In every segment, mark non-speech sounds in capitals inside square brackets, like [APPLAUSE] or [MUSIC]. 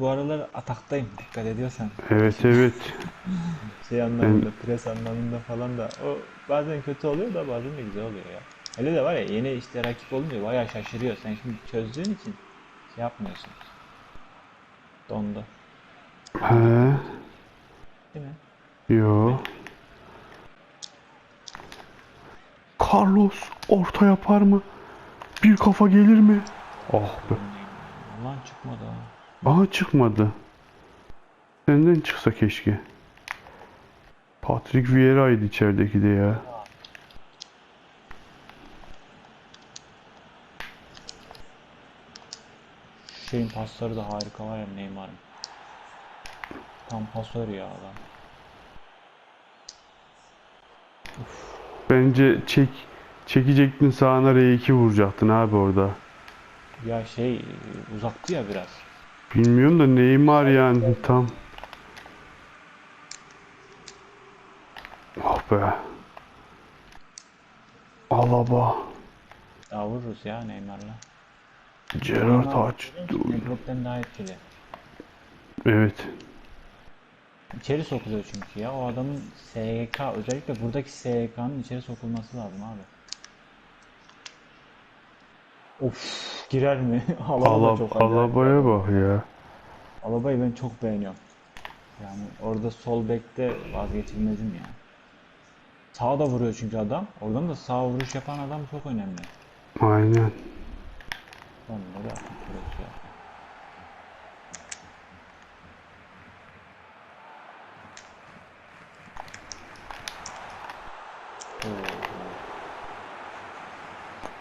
bu aralar ataktayım dikkat ediyorsan. Evet evet. Şey anlamında, pres anlamında falan da o bazen kötü oluyor da bazen de güzel oluyor ya. Hele de var ya yeni işte rakip olunca bayağı şaşırıyor. Sen şimdi çözdüğün için şey yapmıyorsun. Dondu. He. Değil mi? Yo. Carlos orta yapar mı? Bir kafa gelir mi? Oh be. Ulan çıkmadı ha. Aha çıkmadı. Senden çıksa keşke. Patrick Vieira'ydı içerideki de ya. Şeyin pasları da harika var ya Neymar'ın. Tam pasör ya adam. Bence çek çekecektin sağına R2 vuracaktın abi orada. Ya şey uzaktı ya biraz. Bilmiyorum da Neymar yani tam. Oh be. Alaba. Daha vururuz ya Neymar'la. Gerard aç. Nebrop'ten daha etkili. Evet. İçeri sokuluyor çünkü ya. O adamın SGK özellikle buradaki SGK'nın içeri sokulması lazım abi. Of girer mi? [LAUGHS] Alaba Alab çok acayip. Alaba'ya bak ya. Alaba'yı ben çok beğeniyorum. Yani orada sol bekte vazgeçilmezim ya. Sağa da vuruyor çünkü adam. Oradan da sağ vuruş yapan adam çok önemli. Aynen. Onları da üretiyor.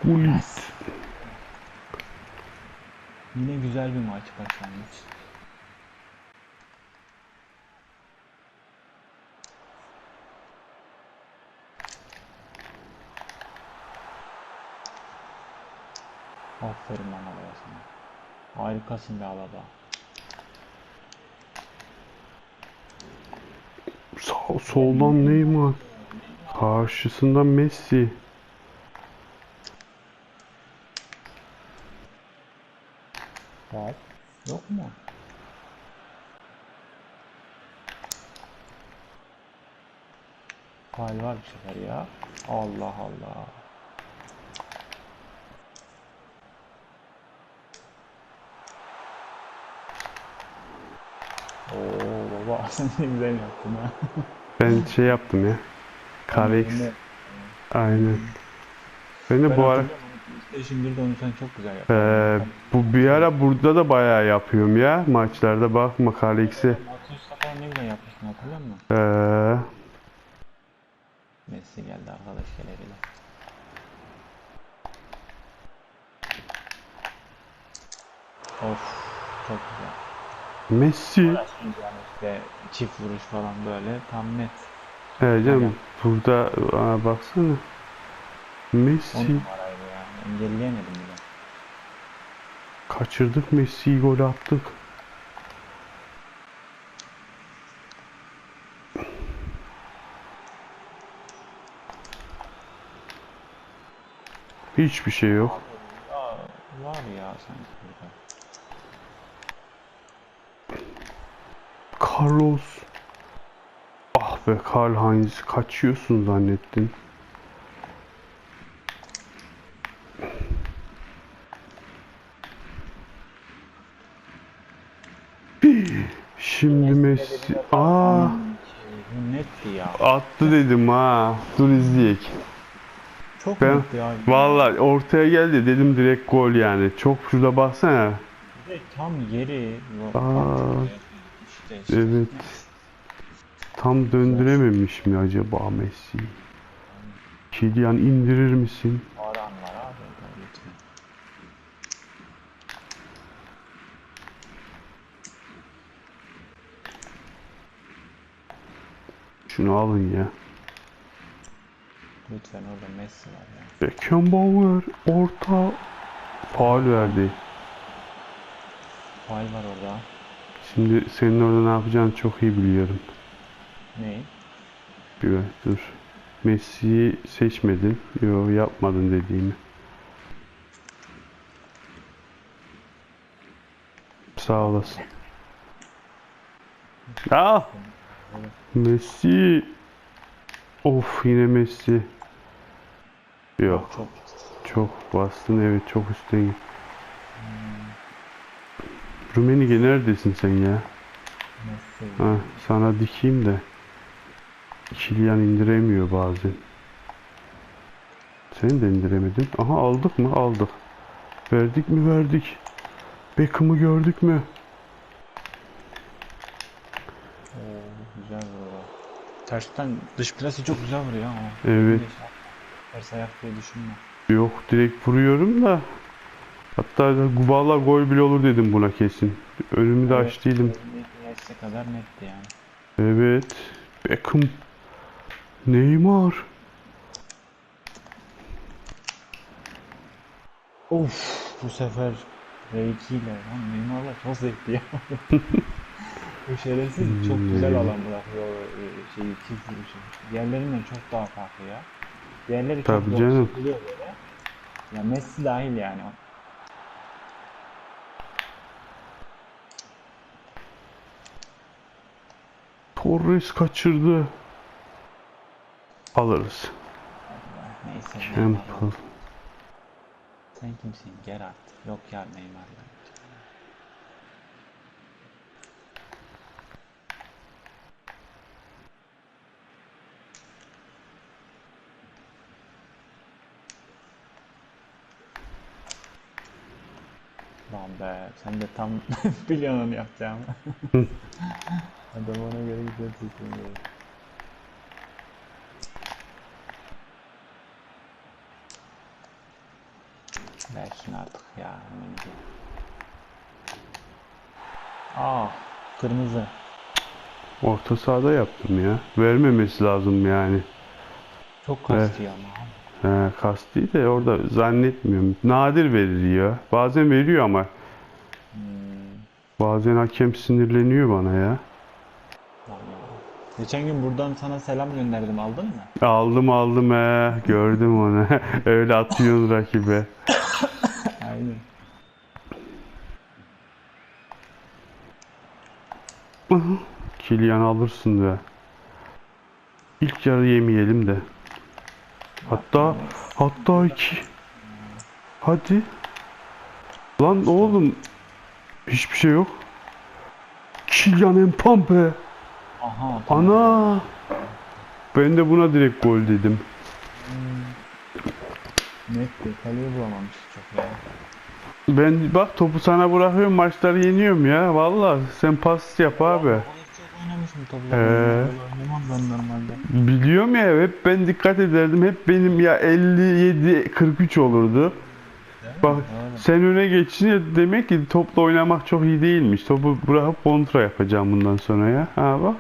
Gullit. Yine güzel bir maç başlangıç. Aferin lan Alaba. Harikasın be Alaba. Sağ, soldan Neymar. Karşısında Messi. Var. Yok mu? Faal var bu sefer ya. Allah Allah. Oo baba [LAUGHS] sen ne güzel yaptın ha. Ben şey yaptım ya. Ben- Aynen. Ben de Ben bu ara PlayStation 1'de onu sen çok güzel yaptın. Ee, bu bir ara burada da bayağı yapıyorum ya. Maçlarda bakma Karex'i. Matrix'te falan ne güzel yapmıştın hatırlıyor musun? Ee, Messi geldi arkadaş gelebilir. Of çok güzel. Messi. Yani işte çift vuruş falan böyle tam net. Evet canım burada aa, baksana. 10 Messi. numaraydı yani. Engelleyemedim bile. Kaçırdık Messi'yi gol attık. Hiçbir şey yok. Aa, var ya sanki burada. Carlos. Ah be Karl Heinz kaçıyorsun zannettin. Şimdi Messi. Aa attı dedim ha. Dur izleyek. Çok Ben netti ya. vallahi ortaya geldi dedim direkt gol yani. Çok şurada baksana. De tam yeri. Aa, işte, işte. Evet. Tam döndürememiş mi acaba Messi? Kylian indirir misin? Aran var abi. Lütfen. Şunu alın ya. Lütfen orada Messi var ya. Beckenbauer orta faul verdi. Faal var orada. Şimdi senin orada ne yapacağını çok iyi biliyorum. Ne? Dur, dur. Messi'yi seçmedin. Yo yapmadın dediğimi. Sağ olasın. Al. Messi. Of yine Messi. Yok Çok çok bastın evet çok üstten git. Rumenige neredesin sen ya? Messi. Ha, sana dikeyim de. Kilian indiremiyor bazen. Sen de indiremedin. Aha aldık mı? Aldık. Verdik mi? Verdik. Beckham'ı gördük mü? Oo, güzel vuruyor. Tersten dış plası çok güzel vuruyor ama. Evet. Ters ayak diye düşünme. Yok direkt vuruyorum da. Hatta valla gol bile olur dedim buna kesin. Önümü de Evet. açtıydım. Yaşça kadar netti yani. Evet. Beckham. Neymar. Of bu sefer R2 ile lan Neymar'la çok zevkli ya. [LAUGHS] bu şerefsiz çok güzel alan bırakıyor e, şeyi çift vuruşu. Diğerlerinden çok daha farklı ya. Diğerleri çok Tabii canım. dokuz buluyor böyle. Ya Messi dahil yani. Torres kaçırdı. Alırız. Neyse Campbell. Sen kimsin Gerard? Yok ya Neymar'la. Lan be sen de tam [LAUGHS] biliyorsun onu yapacağımı. [LAUGHS] Adam ona göre güzel seçim veriyor. Ver şunu artık ya. gidelim. Ah kırmızı. Orta sahada yaptım ya. Vermemesi lazım yani. Çok kastıyor ama. He, kasti de orada zannetmiyorum. Nadir veriyor. Bazen veriyor ama. Bazen hakem sinirleniyor bana ya. Geçen gün buradan sana selam gönderdim aldın mı? Aldım aldım he. Gördüm onu. [LAUGHS] Öyle atıyorsun rakibe. [LAUGHS] Aynen. Kilian alırsın be. İlk yarı yemeyelim de. Hatta hatta iki. Hadi. Lan oğlum. Hiçbir şey yok. Kilian Mbappe. Aha. Ana. Ben de buna direkt gol dedim. Netti. Kaleyi bulamamış çok ya. Ben bak topu sana bırakıyorum maçları yeniyorum ya. Vallahi sen pas yap abi. Oynamışım topla. Ee. Oynamam ben normalde. Biliyorum ya hep ben dikkat ederdim. Hep benim ya 57 43 olurdu. Bak Öyle. sen öne geçince demek ki topla oynamak çok iyi değilmiş. Topu bırakıp kontra yapacağım bundan sonra ya. Ha bak.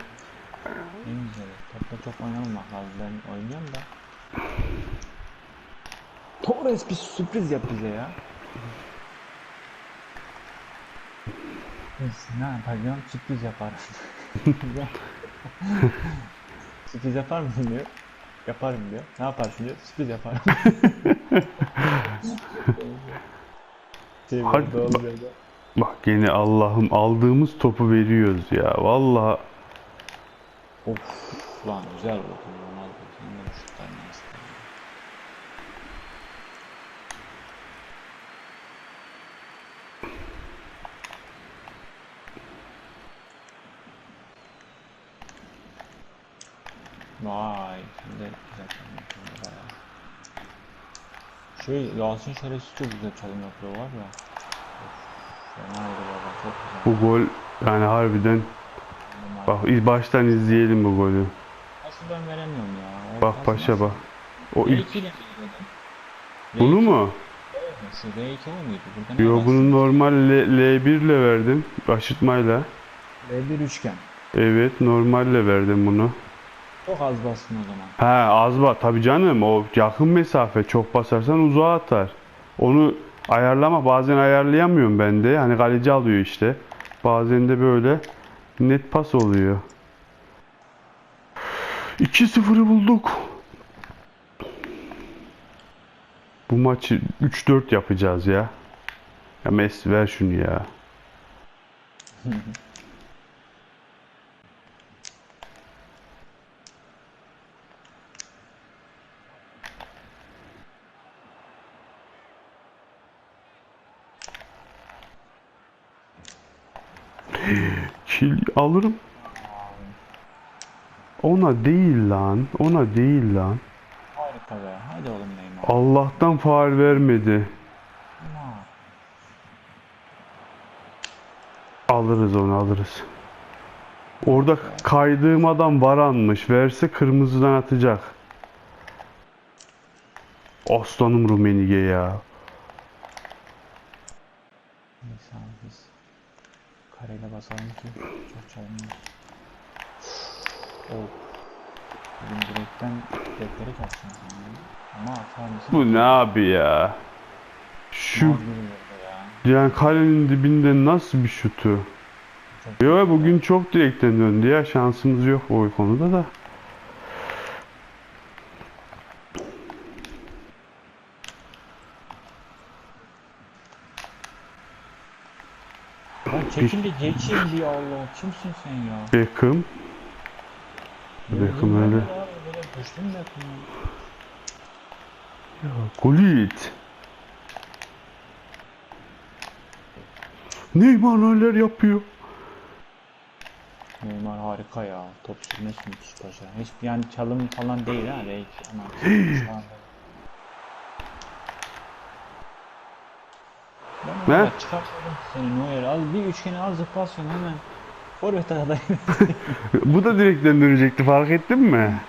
En güzeli. Topla çok oynamamak lazım. Ben oynuyorum da. Torres bir sürpriz yap bize ya. Neyse, ne yapacağım? Sürpriz yaparım. [LAUGHS] [LAUGHS] sürpriz yapar mısın diyor. Yaparım diyor. Ne yaparsın diyor. Sürpriz yaparım. [LAUGHS] şey Hadi bak. Bak yine Allah'ım aldığımız topu veriyoruz ya. Vallahi Of lan güzel vurdun Ronaldo. Senin de bu şutlar neyse. Vay, şimdi güzel çalım yapıyor bayağı. Şey, Yasin Şerefsiz çok güzel çalım yapıyor var ya. Of, fenaydı baba, çok güzel. bu gol yani harbiden bak iz- baştan izleyelim bu golü. Nasıl ben veremiyorum ya. O Bak paşa nasıl- bak. O ilk R2 ile mi veriyordun? bunu R2 mu? Nasıl? R2 o muydu? Burada ne Yo bunu normal L, L1 ile verdim. Aşıtmayla. R1 üçgen. Evet normalle verdim bunu. Çok az bastın o zaman. Ha az bak tabii canım o yakın mesafe çok basarsan uzağa atar. Onu ayarlama bazen ayarlayamıyorum ben de. Hani kaleci alıyor işte. Bazen de böyle net pas oluyor. 2-0'ı bulduk. Bu maçı 3-4 yapacağız ya. Ya Messi ver şunu ya. [LAUGHS] Kil alırım. Ona değil lan. Ona değil lan. Harika be. Hadi oğlum Neymar. Allah'tan faal vermedi. Alırız onu alırız. Orada kaydığım adam varanmış. Verse kırmızıdan atacak. Aslanım Rumenige ya. Neyse abi biz kareyle basalım ki çok çalınmaz. Oh. Bugün direkten direkleri sanırım. Ama atar mısın? Bu ne abi ya? Şu yani kalenin dibinde nasıl bir şutu? Yo bugün çok direkten döndü ya. Şansımız yok o konuda da. Çekil de geçeyim bir Allah. Kimsin sen ya? Beckham. Beckham öyle. Ya? Gullit. Neymar neler yapıyor? Neymar harika ya. Top sürmesi müthiş paşa. Hiç yani çalım falan değil ha belki ama [GASPS] çalım falan değil. Ben orada çıkartmadım seni Neuer. Az bir üçgeni az zıplasyon hemen. Forvet arada. [LAUGHS] Bu da direkten dönecekti fark ettin mi?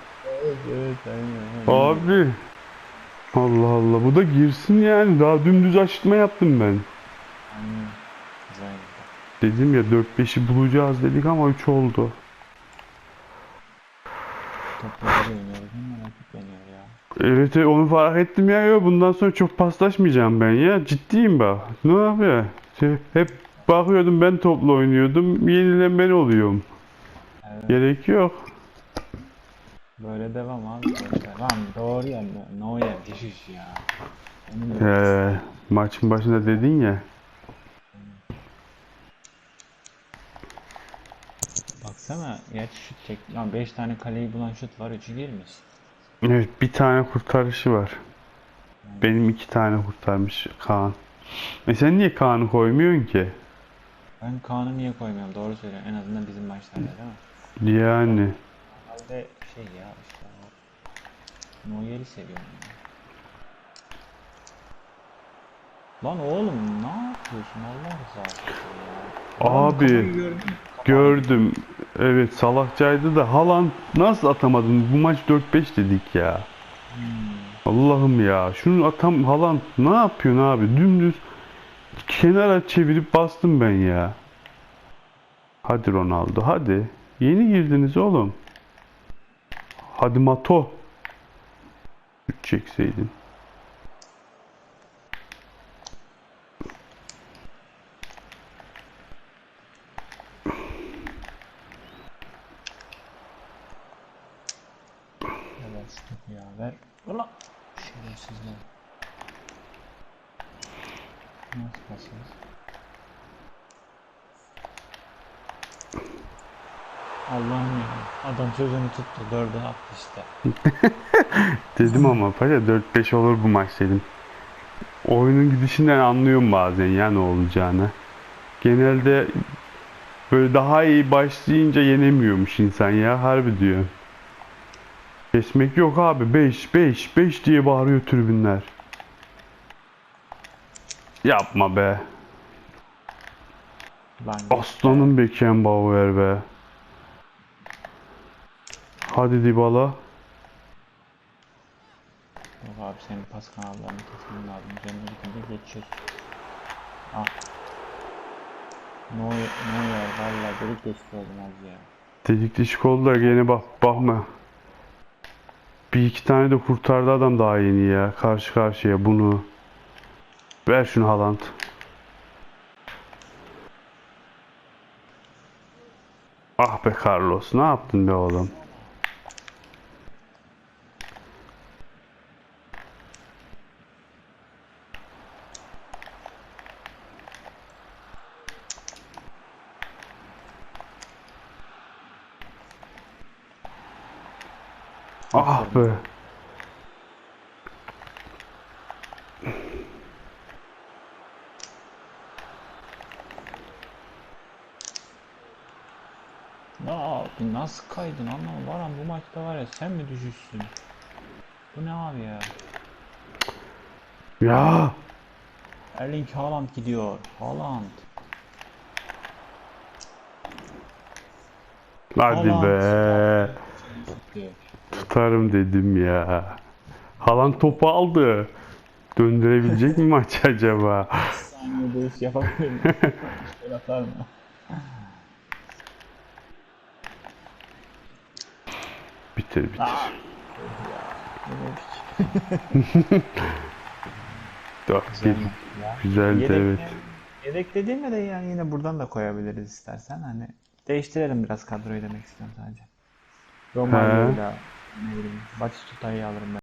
evet evet aynen. Abi. Allah Allah bu da girsin yani. Daha dümdüz açtırma yaptım ben. Aynen. Güzel. Dedim ya 4-5'i bulacağız dedik ama 3 oldu. Topları ya. Evet onu fark ettim ya. Yo, bundan sonra çok paslaşmayacağım ben ya. Ciddiyim bak. Ne yapıyor? Şey, Hep bakıyordum ben topla oynuyordum. Yenilen ben oluyorum. Evet. Gerek yok. Böyle devam abi. Böyle. Doğru ya. Düşüş ya. Onun da Ee, maçın başında dedin ya. Baksana gerçi şut çek. Lan 5 tane kaleyi bulan şut var 3'ü girmiş. Evet bir tane kurtarışı var. Benim iki tane kurtarmış Kaan. E sen niye Kaan'ı koymuyorsun ki? Ben Kaan'ı niye koymuyorum doğru söylüyorsun. En azından bizim maçlarda değil mi? Yani. Halde şey ya işte o Neuer'i seviyorum ya. Lan oğlum ne yapıyorsun Allah rızası ya. Abi? Gördüm. Evet salakçaydı da Haaland nasıl atamadın? Bu maç 4-5 dedik ya. Hmm. Allah'ım ya. Şunu atam Haaland ne yapıyorsun abi? Dümdüz kenara çevirip bastım ben ya. Hadi Ronaldo hadi. Yeni girdiniz oğlum. Hadi Mato. Şut çekseydin. Helal şu topu ya ver. Ulan. Şerefsizler. Nasıl pasıyoruz? Allah'ım ya. Adam sözünü tuttu. Dördü attı işte. [LAUGHS] Dedim ama paşa 4-5 olur bu maç dedim. Oyunun gidişinden anlıyorum bazen ya ne olacağını. Genelde böyle daha iyi başlayınca yenemiyormuş insan ya harbi diyor. Kesmek yok abi 5 5 5 diye bağırıyor tribünler. Yapma be. Lan Aslanım Beckenbauer be. Hadi Dybala. Yok abi senin pas kanallarını kesmen lazım. Üzerine gidince geçiyorsun. Ah. Neuer, Neuer valla delik deşik oldum az ya. Dedik deşik oldular gene bak bakma. Bir iki tane de kurtardı adam daha yeni ya. Karşı karşıya bunu. Ver şunu Haaland. Ah be Carlos ne yaptın be oğlum? Ah be. Ne yaptın? Nasıl kaydın anlamadım. Varan bu maçta var ya sen mi düşüşsün? Bu ne abi ya? Ya Erling Haaland gidiyor. Haaland. hadi Haaland. be. Tutarım dedim ya. Halan topu aldı. Döndürebilecek mi maç acaba? Saniye dövüş yapabilir miyim? [LAUGHS] Atar mı? Bitir bitir. Dört bir. Güzel ya. Güzeldi Yedek, evet. Yedek dediğimde de yani yine buradan da koyabiliriz istersen. Hani değiştirelim biraz kadroyu demek istiyorum sadece. Romagnoli'yle ne bileyim Batistuta'yı alırım ben.